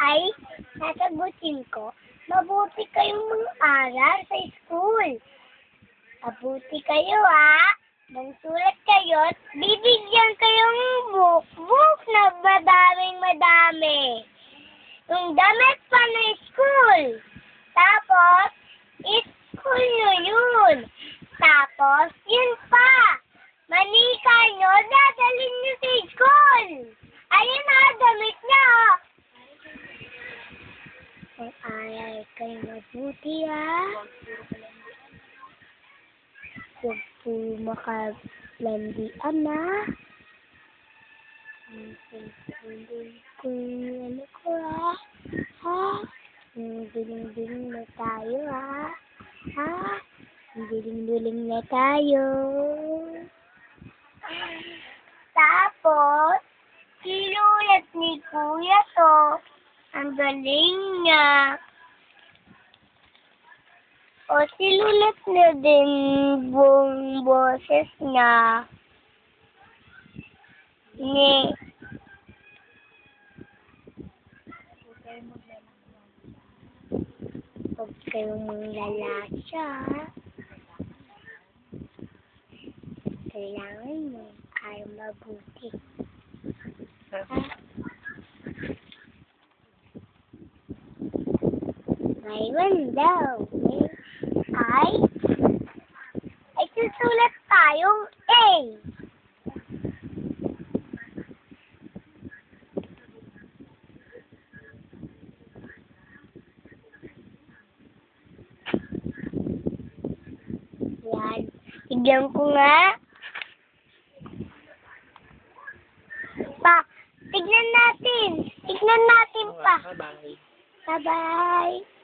ay sasagutin ko, mabuti kayong mag-aral sa school. Mabuti kayo, ha? Magsulat kayo bibigyan kayong book, book na madaming madami. Yung damit pa na school. Tapos, school nyo yun. Tapos, yun pa. Manika nyo, dadalhin nyo sa school. Ayun na, damit niya. Mag-aral kayo mabuti, ha? Huwag po makalandian, ha? Ko ano ko, ha? Ha? Biling-biling na tayo, ha? Ha? Biling-biling na tayo. Tapos, sinulat ni Kuya to. Ang galing niya. O, sinulat na din buong boses niya. Ni, Huwag kayong manglalasa. Kailangan mo ay mabuti. Ha? Ngayon daw, eh, ay, ay susulat tayong A. Yan. Tignan ko nga. Pa, tignan natin. Tignan natin pa. Bye-bye. Bye-bye.